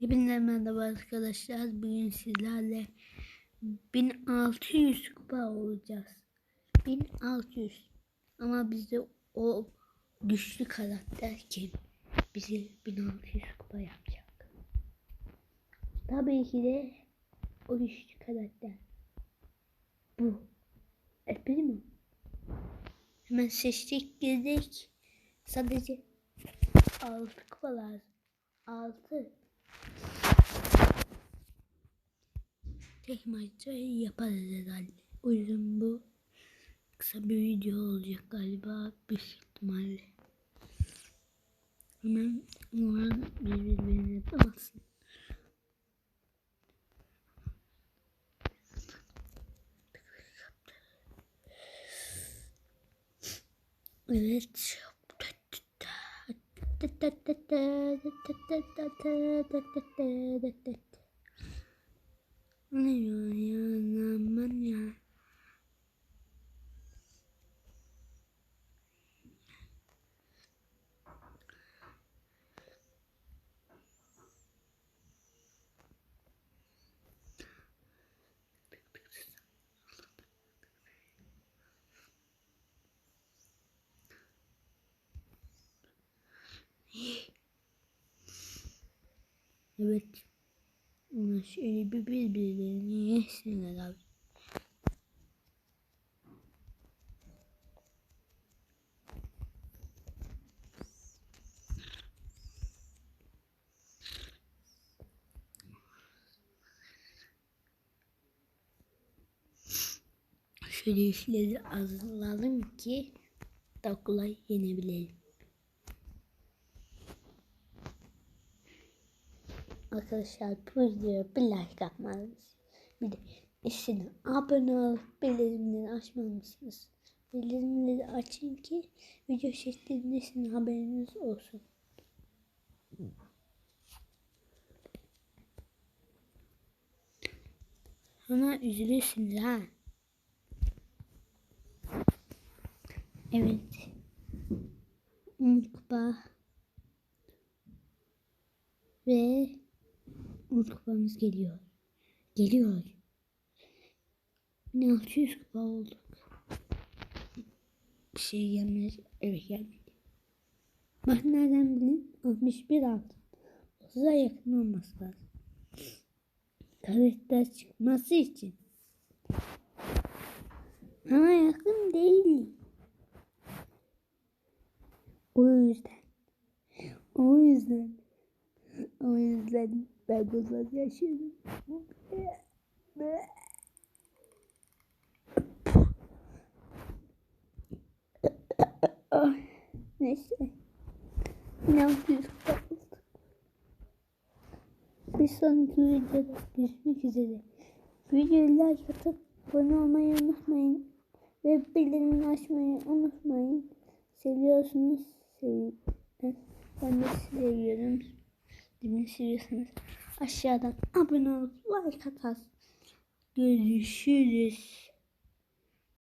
Hepinize merhaba arkadaşlar. Bugün sizlerle 1600 kupa olacağız. 1600. Ama bizde o güçlü karakter kim? Bizi 1600 kupa yapacak. Tabii ki de o güçlü karakter. Bu. Espri mi? Hemen seçtik girdik. Sadece 6 kupa lazım. 6. Tek maçta yaparız herhalde. O yüzden bu kısa bir video olacak galiba büyük ihtimalle. Hemen umarım birbirine damasın. Evet. Evet. Şöyle bir birbirlerini yesinler abi. Şöyle işleri azaltalım ki daha kolay yenebilelim. Arkadaşlar bu videoya bir like atmalısınız. Bir de üstüne abone olup bildirimleri açmalısınız. Bildirimleri açın ki video çektiğinde sizin haberiniz olsun. Sonra üzülürsünüz ha. Evet. Kupa ve umut kupamız geliyor. Geliyor. 1600 kupa olduk. Bir şey gelmedi. Evet gelmedi. Bak nereden bilin? 61 altın. 30'a yakın olması lazım. Karakter çıkması için. Ama yakın değil. O yüzden. O yüzden. O yüzden ben bundan yaşıyorum. Neyse. Ne yapıyoruz? Bir sonraki videoda görüşmek üzere. Videoyu like atıp abone olmayı unutmayın. Ve bildirimini açmayı unutmayın. Seviyorsunuz. Sev ben de seviyorum. Beni seviyorsanız aşağıdan abone olup like atarsınız. Görüşürüz.